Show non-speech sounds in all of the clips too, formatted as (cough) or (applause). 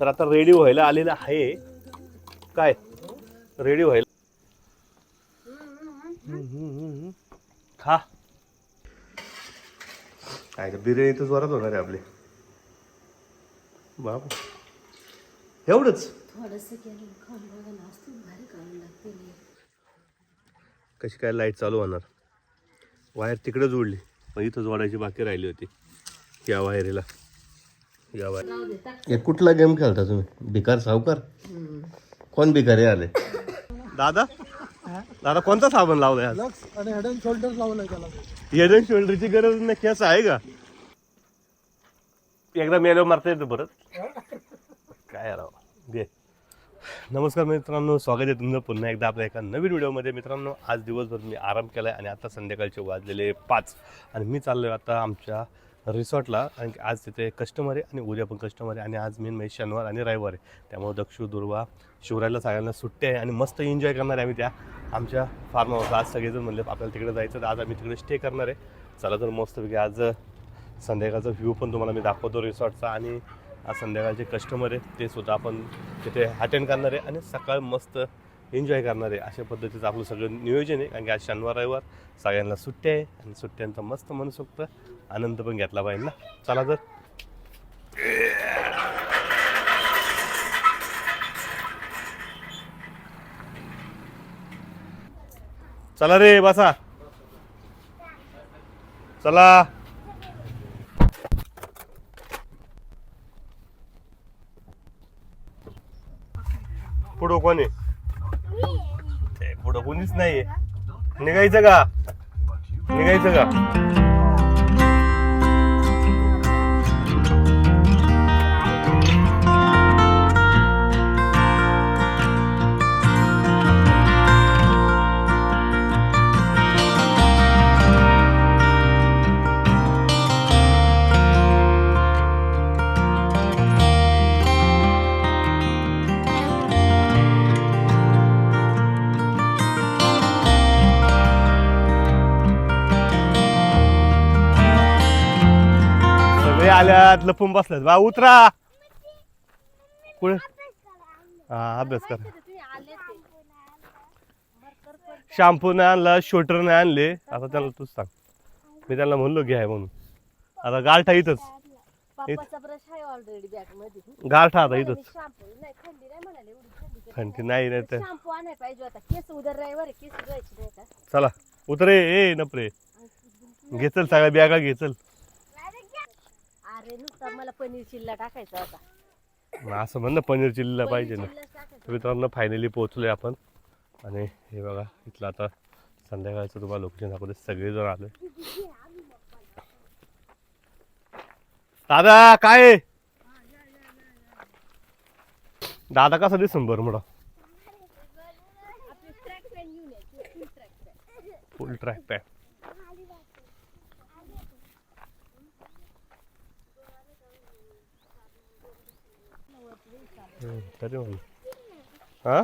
तर आता रेडी व्हायला आलेलं आहे. काय? रेडी व्हायला. हम्म, हम्म, हम्म. खा. काय का बिर्याणी तर जोरात होणार आहे आपली. बाप. एवढंच? कशी काय लाइट चालू होणार? वायर तिकडे जोडली पण इथं जोडायची बाकी राहिली होती या वायरीला या वायर राहू दे टाक हे कुठला गेम खेळता तुम्ही? भिकार सावकार? कोण भिकारी आले? दादा? दादा कोणता साबण लावलाय आज? लक्स आणि हेड अँड शोल्डर लावलाय त्याला. हेड अँड शोल्डरची गरज नाही केस आहे का? एकदा मेलो मारता येतं परत. काय राव दे. नमस्कार मित्रांनो स्वागत आहे तुमचं पुन्हा एकदा आपल्या एका नवीन व्हिडिओमध्ये. मित्रांनो आज दिवसभर मी आराम केला आहे आणि आता संध्याकाळचे वाजलेले पाच. आणि मी चाललो आहे आता आमच्या रिसॉर्टला आणि आज तिथे कस्टमर आहे आणि उद्या पण कस्टमर आहे. आणि आज मेन म्हणजे शनिवार आणि रविवार आहे. त्यामुळे दक्षू दुर्वा शिवरायला सगळ्यांना सुट्टी आहे आणि मस्त एन्जॉय करणार आहे आम्ही त्या आमच्या फार्म हाऊस आज सगळेजण म्हणले आपल्याला तिकडे जायचं तर आज आम्ही तिकडे स्टे करणार आहे. चला तर मस्तपैकी आज संध्याकाळचा व्ह्यू पण तुम्हाला मी दाखवतो रिसॉर्टचा. आणि आज संध्याकाळचे कस्टमर आहेत ते सुद्धा आपण तिथे अटेंड करणार आहे आणि सकाळ मस्त एन्जॉय करणार आहे. अशा पद्धतीचं आपलं सगळं नियोजन आहे. कारण की आज शनिवार रविवार सगळ्यांना सुट्ट्या आहे. आणि सुट्ट्यांचा मस्त मनसोक्त आनंद पण घेतला पाहिजे ना चला तर. चला रे बसा. चला. पुढं कोण आहे? पुढं कोणीच नाहीये. निघायचं का? निघायचं का? आल्यात लपून बसल्यात. बा उतरा. कुठे हा अभ्यास करा. शॅम्पू नाही आणला शोटर नाही आणले. आता त्याला तूच सांग. मी त्यांना म्हणलो घ्याय म्हणून. आता गारठा इथंच. गारठा आता इथंच. शॅम्पू नाही थंडी नाही तर. चला उतरे ए नपरे. घे चल सगळ्या बॅगा घे चल अरे नुसता मला पनीर चिल्ला टाकायचा होता. मग असं म्हण ना पनीर चिल्लीला पाहिजे ना. चिल्लाच टाकायचा तर मित्रांनो फायनली पोहोचलोय आपण. आणि हे बघा इथलं आता संध्याकाळचं तुम्हाला लोकेशन दाखवते सगळेजण आले दादा काय आहे? दादा कसा दिसून बरं आपली ट्रॅक घेऊन यायची full track pant full track pack तरी म्हणून हा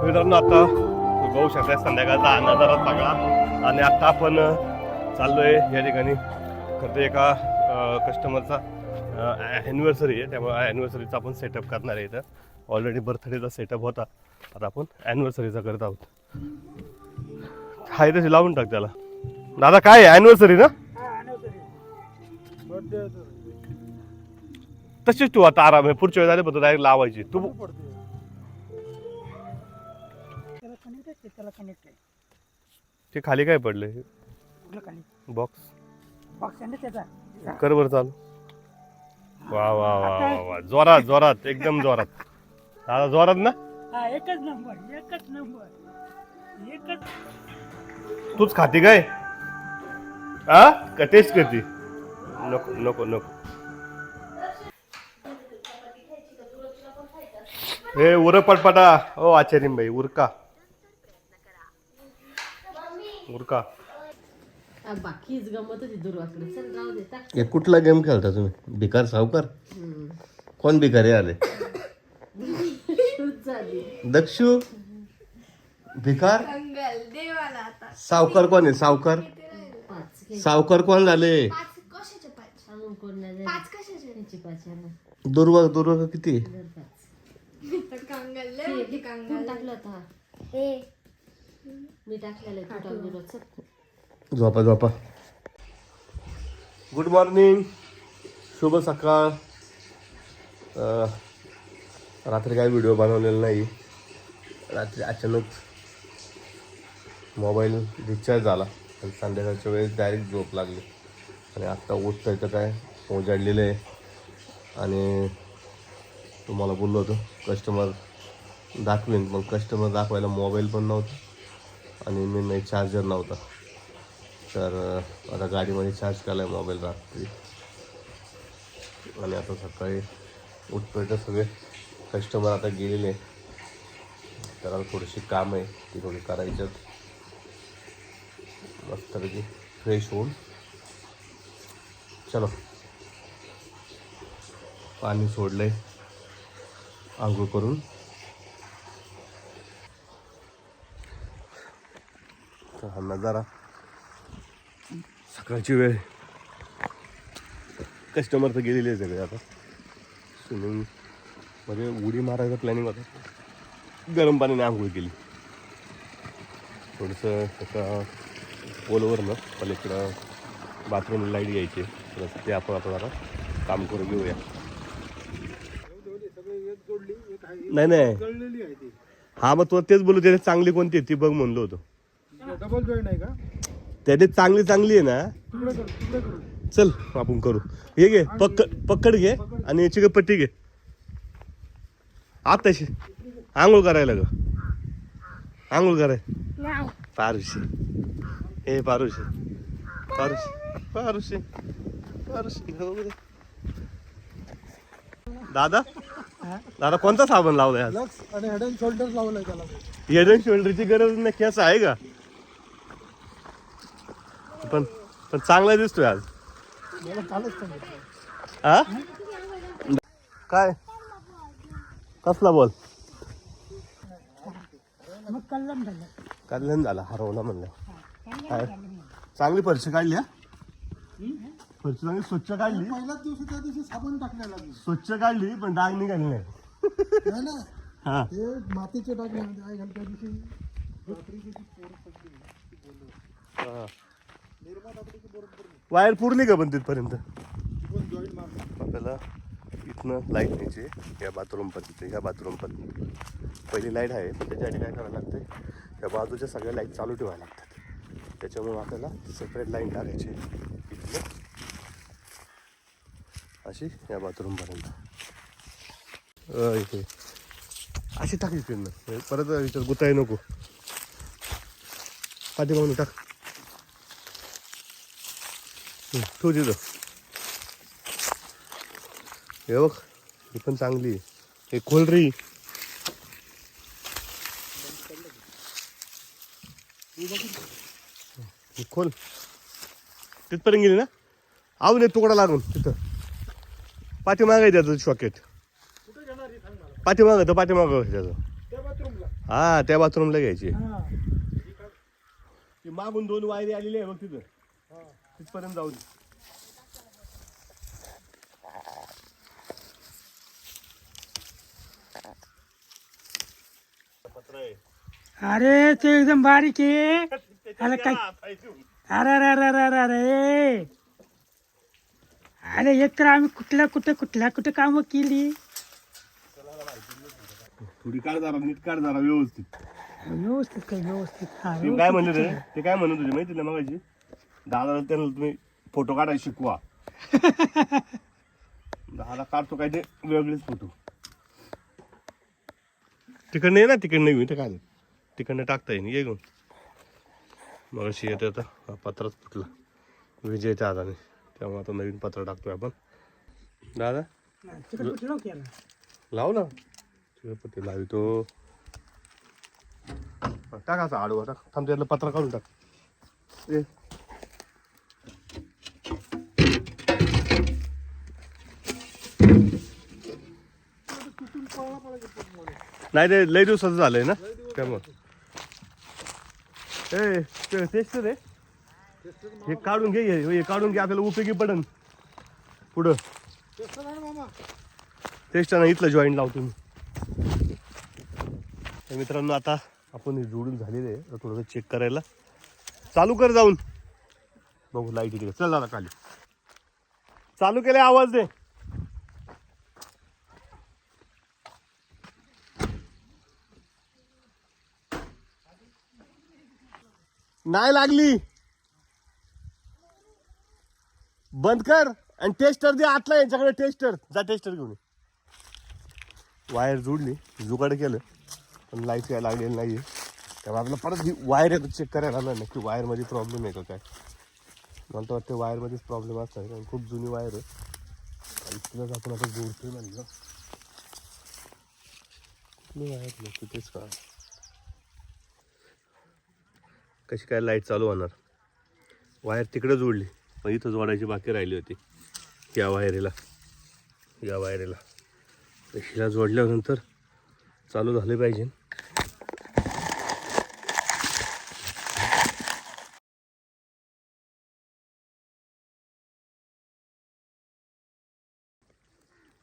मित्रांनो आता बघू शकता संध्याकाळचा अन्नदारात सगळा आणि आता आपण चाललोय या ठिकाणी करतो एका कस्टमरचा ॲनिव्हर्सरी आहे त्यामुळे ॲनिव्हर्सरीचा आपण सेटअप करणार आहे इथं ऑलरेडी बर्थडेचा सेटअप होता आता आपण ॲनिव्हर्सरीचा करत आहोत हाय तशी लावून टाक त्याला. दादा काय आहे? ना? तशीच तू आता आराम आहे. पुढच्या वेळेस आले डायरेक्ट लावायची. तू कनेक्ट ते खाली काय पडले बॉक्स कर बरं चाल. वा वा वा वा वा. जोरात जोरात. एकदम जोरात. दादा जोरात ना? एकच नंबर एकच नंबर. एकच तूच खाती काय? हा का टेस्ट करते? नको नको नको. हे उर पटपटा. ओ आचार्य बाई उरका. उरका. आ, बाकीच गमत होती दुर्वाकडे. चल राहू दे टाक. हे कुठला गेम खेळता तुम्ही? भिकार सावकार? कोण भिकारी आले? (laughs) तूच झाली. दक्षू? भिकार? कंगल देवाला आता. सावकार कोण आहे? सावकार? सावकार कोण झाले? पाच कशाचे पाच? पाच कशाचे? दुर्वा दुर्वा किती? झोपा झोपा. गुड मॉर्निंग शुभ सकाळ. अं, रात्री काही व्हिडिओ बनवलेला नाही. रात्री अचानक मोबाईल रिचार्ज झाला. आणि संध्याकाळच्या वेळेस डायरेक्ट झोप लागली. आणि आत्ता उठतं तर काय? उजाडलेलं आहे. आणि तुम्हाला बोललो होतो कस्टमर दाखवेन. पण कस्टमर दाखवायला मोबाईल पण नव्हता. आणि मी नाही चार्जर नव्हता. तर आता गाडीमध्ये चार्ज केला आहे मोबाईल रात्री. आणि आता सकाळी उठतोय तर सगळे कस्टमर आता गेलेले तर थोडीशी काम आहे ती थोडी करायच्यात मस्तपैकी फ्रेश होऊन. चलो. पाणी सोडलंय. आंघोळ करून. तर हा नजारा. सकाळची वेळ. कस्टमर तर गेलेले सगळे आता. स्विमिंग म्हणजे उडी मारायचा प्लॅनिंग होता. गरम पाण्याने आंघोळ केली. थोडंसं एका पोलवर ना पलीकडं बाथरूम लाइट घ्यायची आहे. थोडंसं ते आपण आता जरा काम करून घेऊया. नाही नाही. हा मग तो तेच बोलू त्याने चांगली कोणती आहे ती बघ म्हणलो होतो. डबल जॉईन आहे का? त्याने चांगली चांगली आहे ना. चल आपण करू. हे घे पक्कड पक्कड घे आणि चिकटपट्टी घे. आताशी. आंघोळ करायला ग. आंघोळ कराय. पारुशी हे पारुशी पारुशी पारुशी पारुशी हो. दादा? दादा कोणता साबण लावलाय आज? लक्स आणि हेड अँड शोल्डर लावलंय त्याला. हेड अँड शोल्डरची गरज नाही केस आहे का? पण पण चांगला दिसतोय आज. मला कालच सांगितलं हा काय? कसला बोल? मग कल्लम झालं. कल्याण झाला हरवला म्हणलं. काय चांगली फरशी काढली हा फरशी चांगली स्वच्छ काढली पहिल्याच दिवशी त्या दिवशी साबण टाकलेला मी स्वच्छ काढली पण डाग निघाली नाही नाही ना हा ते मातीचे टाकले म्हणजे आई घाल त्या दिवशी रात्री त्याची पोरं पडली. ती बोललो. हा. निर्माण आपली बरोबर नाही. वायर पुरली का पण तिथपर्यंत ती पण जॉईन मारली आपल्याला इथनं लाइट न्यायची आहे. या बाथरूम पर्यंत ह्या बाथरूम पर्यंत पहिली लाइट आहे पण त्याच्यासाठी काय करावं लागते त्या बाजूच्या सगळ्या लाइट चालू ठेवायला लागतात त्याच्यामुळे आपल्याला सेपरेट लाईन टाकायची आहे. अशी या बाथरूमपर्यंत. इथे. अशी टाक इकडनं परत इथं गुताय नको. पाठीमागून टाक. हं, ठेव तिथं. हे बघ ही पण चांगली आहे. हे खोल रे ही खोल. तिथपर्यंत गेली ना? आऊन एक तुकडा लागून तिथं. पाठीमागं आहे त्याचं शॉकेट पाठीमाग तर पाठीमाग त्याचं. हा त्या बाथरूमला घ्यायची. ती मागून दोन वायरी आलेली आहे बघ तिथं. तिथपर्यंत जाऊ दे. अरे ते एकदम बारीक आहे. अरे काय? अरे अरे अरे अरे अरे अरे अरे एक तर आम्ही कुठल्या कुठे कुठल्या कुठे कामं केली? थोडी काढ जरा नीट काढ जरा व्यवस्थित. व्यवस्थित काय व्यवस्थित? हा ते काय म्हणले रे ते काय म्हणत होते माहिती ना मगाशी? दादा त्यांना तुम्ही फोटो काढायला शिकवा. (laughs) दादा काढतो काय ते वेगळेच फोटो. तिकडनं ये ना तिकडनं येऊ ते काय तिकडनं टाकता येईन ये घेऊन. मग येते आता पत्रच फुटला. विजयच्या हाताने त्यामुळे आता नवीन पत्र टाकतोय आपण. दादा? लाव ना. चिकटपट्टी लावितो. हा, टाक असं आडवा टाक. थांब त्यातलं पत्र काढून टाक. ए. नाही ते लय दिवसाचं झालंय ना? त्यामुळं. ए टेस्ट रे हे काढून घे हे काढून घे आपल्याला उपयोगी पडन. पुढं. तेच टेस्ट ना इथलं जॉईंट लावतो मी तर मित्रांनो आता आपण जोडून झालेले आहे. थोडंसं चेक करायला. चालू कर जाऊन. बघू लाइट इकडे. चल दादा खाली. चालू केले आवाज दे. नाही लागली. बंद कर आणि टेस्टर दे आतला यांच्याकडे टेस्टर. जा टेस्टर घेऊन वायर जोडली जुगाड केलं पण लाइट काय लागलेली नाही त्यामुळे आपल्याला परत ही वायर येतो चेक करायला ना नक्की वायरमध्ये प्रॉब्लेम आहे का काय? मला तर वाटतं वायरमध्येच प्रॉब्लेम असतात कारण खूप जुनी वायर आहे. आणि तिलाच आपण आता जोडतोय म्हणलं. कुठली वायर नक्की तेच का कशी काय लाइट चालू होणार? वायर तिकडे जोडली. मग इथं जोडायची बाकी राहिली होती. या वायरीला. या वायरीला. हिला जोडल्यानंतर चालू झाले पाहिजे.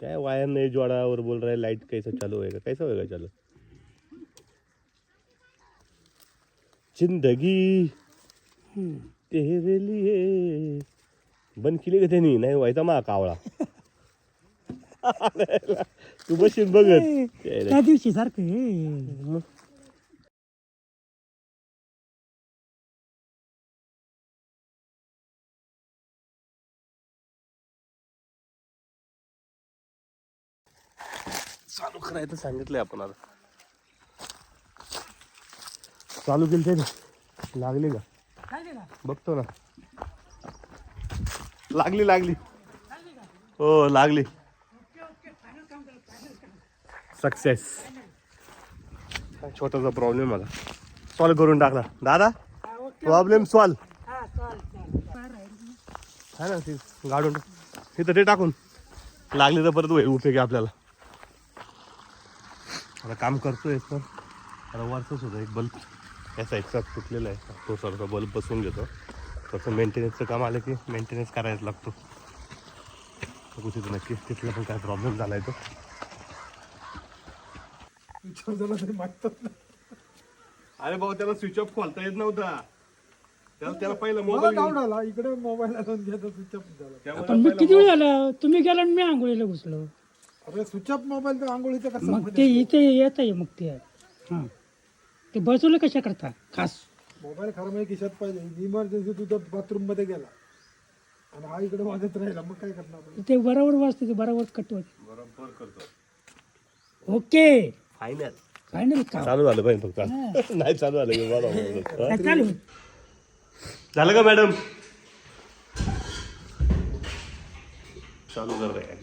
काय वायर नाही जोडावर बोल रहा है लाइट कैसा चालू होएगा? कैसा होएगा चालू? जिंदगी। तेरे लिए। बंद केली का त्यांनी? नाही व्हायचा मा कावळा. (laughs) तू बशीन बघत. त्या दिवशी सारखं. चालू करायचं सांगितलंय आपण आता. चालू केली त्याने लागली का बघतो ना. लागली लागली. हो लागली. सक्सेस छोटासा प्रॉब्लेम आला सॉल्व करून टाकला दादा प्रॉब्लेम सॉल्व है ना ते गाडून. इथं ते टाकून. लागले तर परत होईल उपयोगी आपल्याला. आता काम करतोय तर आता वरचं सुद्धा एक बल्ब या साईडचा तुटलेला आहे. तो सरचा बल्ब बसवून घेतो. तसं मेंटेनन्सचं काम आलं की मेंटेनन्स करायच लागतो. बघू तिथं नक्की तिथला पण काय प्रॉब्लेम तो. झाला तरी मागतात ना. अरे भाऊ त्याला स्विच ऑफ खोलता येत नव्हता. त्याला त्याला पहिलं मोबाईल डाऊट आला. इकडे मोबाईल आणून घ्यायचा स्विच ऑफ झाला. पण मी किती वेळ झालं? तुम्ही गेला आणि मी आंघोळीला घुसलो. अरे स्विच ऑफ मोबाईल तर आंघोळीचा कसं मग ते इथे येत आहे मग ते. हां. ते बसवलं कशा करता? खास. मोबाईल खरं म्हणजे खिशात पाहिजे. इमर्जन्सी तू तर बाथरूममध्ये गेला. आणि हा इकडे वाजत राहिला. मग काय करणार आपण? ते बरोबर वाजते ते बरोबर कट होत. बरोबर करतो. ओके. फायनल फायनल का चालू झालं पाहिजे फक्त. नाही चालू झालं की बरं. काय चालू. झालं का मॅडम चालू कर रहे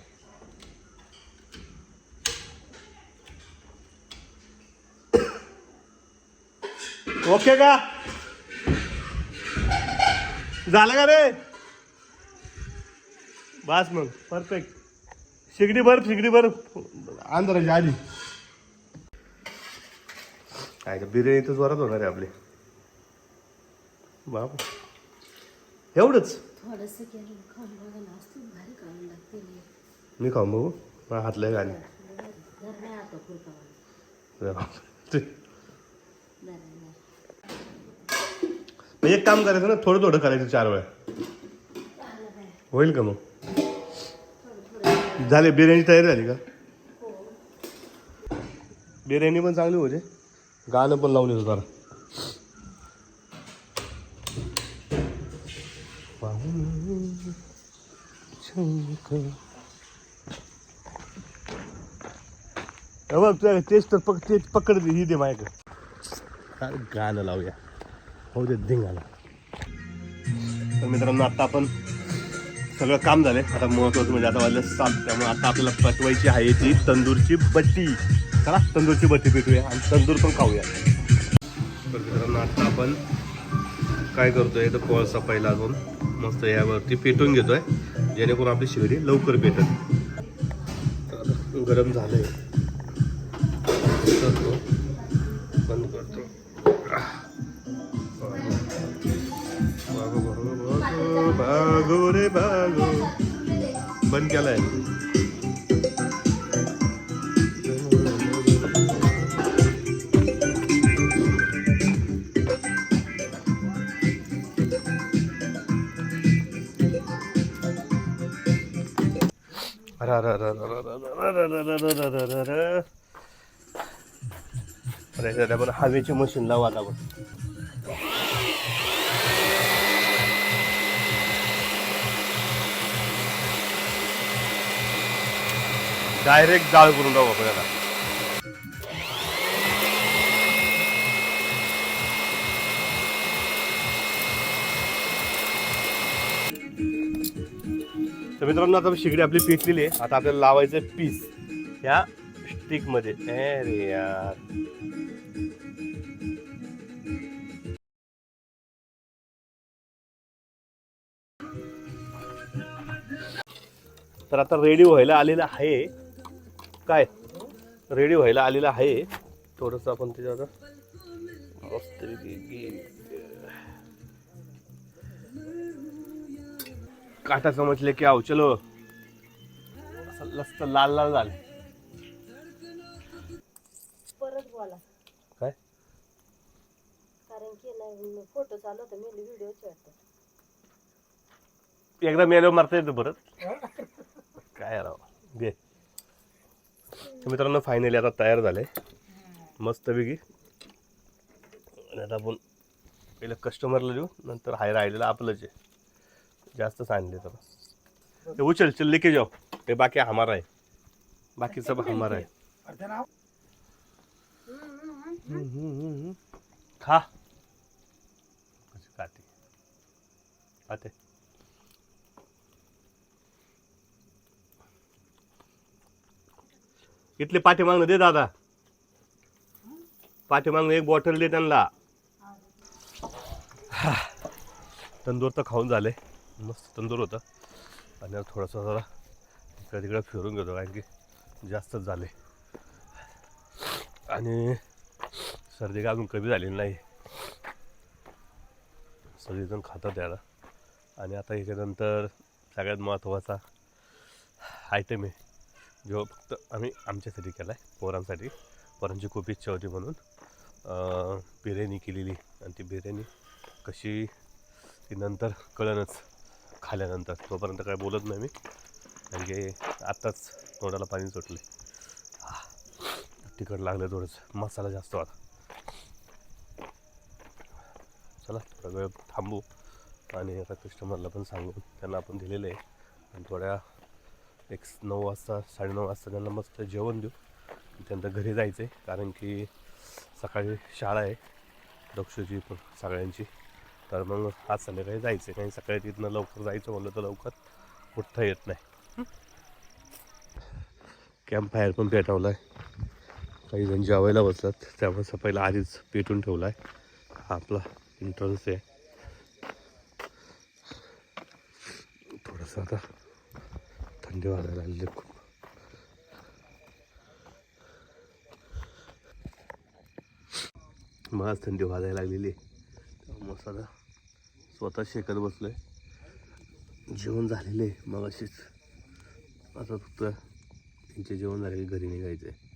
ओके का? झालं का रे? बस मग परफेक्ट शिगडी भर शिगडी भर. अंधाराच्या आधी काय का बिर्याणी तर जोरात होणार आहे आपली. बाप एवढंच? मी. खाऊन बघू. हातलं गाणी घर नाही आता खुरका म्हणजे एक काम करायचं ना थोडं थोडं करायचं चार वेळा. होईल का मग? झाले बिर्याणी तयारी झाली का? बिर्याणी पण चांगली होते गाणं पण लावून होतं जरा. बघ तेच टेस्ट पक तेच पकड ही दे माझ्याकडे गाणं लावूया. हो दे धिंगाला तर मित्रांनो आत्ता आपण सगळं काम झालंय. आता महत्वाचं म्हणजे आता वाजलं सात. त्यामुळे आता आपल्याला पटवायची आहे ती तंदूरची बट्टी चला तंदूरची बट्टी पेटूया आणि तंदूर पण खाऊया. तर मित्रांनो आता आपण काय करतोय तर कोळसा पहिला अजून मस्त यावरती पेटून घेतोय. जेणेकरून आपली शिगडी लवकर पेटत तर गरम झालंय. करतो बंद करतो. बघू रे बघू बंद केलाय हवेची मशीन लावा लागत डायरेक्ट जाळ करून टाकू आपण याला तर मित्रांनो आता शिगडी आपली पेटलेली आहे. आता आपल्याला लावायचं पीस. या स्टिकमध्ये अरे यार. तर आता रेडी व्हायला आलेलं आहे. काय? रेडी व्हायला आलेलं आहे. थोडस आपण त्याच्यात मस्त काटा समजले की आव चलो. लस्त लाल लाल झाले. परत बोला. काय? कारण की नाही फोटो चालू होता मी व्हिडिओचे वाटतं. एकदा मेलो मारता येतं परत. काय राव घे. तर मित्रांनो फायनली आता तयार झाले मस्तपैकी आणि आता आपण पहिलं कस्टमरला देऊ नंतर हाय राहिलेलं आपलंच आहे. जास्त सांगले तर ते उचल चल लेके जाओ ते बाकी हमारा है बाकी सब हमारा है हम्म. खा. खाते? खाते. इथले पाठीमागणं दे दादा. पाठीमागणं एक बॉटल दे त्यांना. हा. तंदूर तर खाऊन झाले. मस्त तंदूर होतं. आणि थोडंसं जरा इकडे तिकडे फिरून घेतो कारण की जास्तच झाले. आणि सर्दी काय अजून कमी झालेली नाही. सगळेजण खातात याला. आणि आता याच्यानंतर सगळ्यात महत्त्वाचा आयटम आहे. जो फक्त आम्ही आमच्यासाठी केला आहे पोरांसाठी. पोरांची खूप इच्छा होती म्हणून. बिर्याणी केलेली. आणि ती बिर्याणी कशी ती नंतर कळणच खाल्यानंतर. तोपर्यंत काय बोलत नाही मी. कारण की आत्ताच तोंडाला पाणी सुटले तिखट लागलं थोडंसं. मसाला जास्त होता. चला थोडा वेळ थांबू. आणि आता कस्टमरला पण सांगू. त्यांना आपण दिलेलं आहे. आणि थोड्या एक नऊ वाजता साडेनऊ वाजता त्यांना मस्त जेवण देऊ. त्यानंतर घरी जायचं आहे कारण की सकाळी शाळा आहे दक्षची पण सगळ्यांची. तर मग आज संध्याकाळी जायचं आहे कारण सकाळी तिथनं लवकर जायचं म्हणलं तर लवकर उठता येत नाही. कॅम्प फायर पण पेटवला आहे काही जण जेवायला बसलात त्यामुळे पहिला आधीच पेटून ठेवला आहे हा आपला इंटरन्स आहे. थोडंसं आता थंडी वाजायला लागली आहे खूप मग थंडी वाजायला लागलेली आहे तेव्हा मस्त आता स्वतः शेकत बसलोय जेवण झालेलं आहे मग अशीच आता फक्त त्यांचे जेवण झाले की घरी निघायचं आहे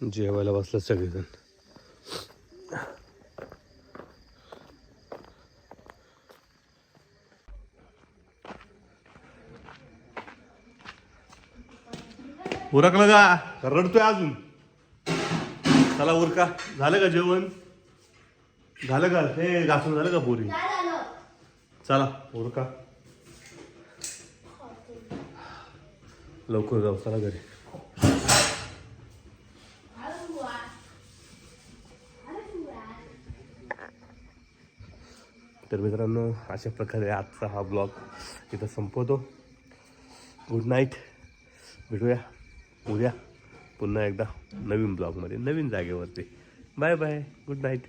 जेवायला बसलं सगळेजण उरकलं का? रडतोय अजून. चला उरका. झालं का जेवण? झालं का? हे घासून झालं का पोरी? चला उरका. लवकर जाऊ चला घरी. तर मित्रांनो अशा प्रकारे आजचा हा ब्लॉग इथं संपवतो. गुड नाईट भेटूया. उद्या पुन्हा एकदा नवीन ब्लॉगमध्ये नवीन जागेवरती. Bye bye. Good night.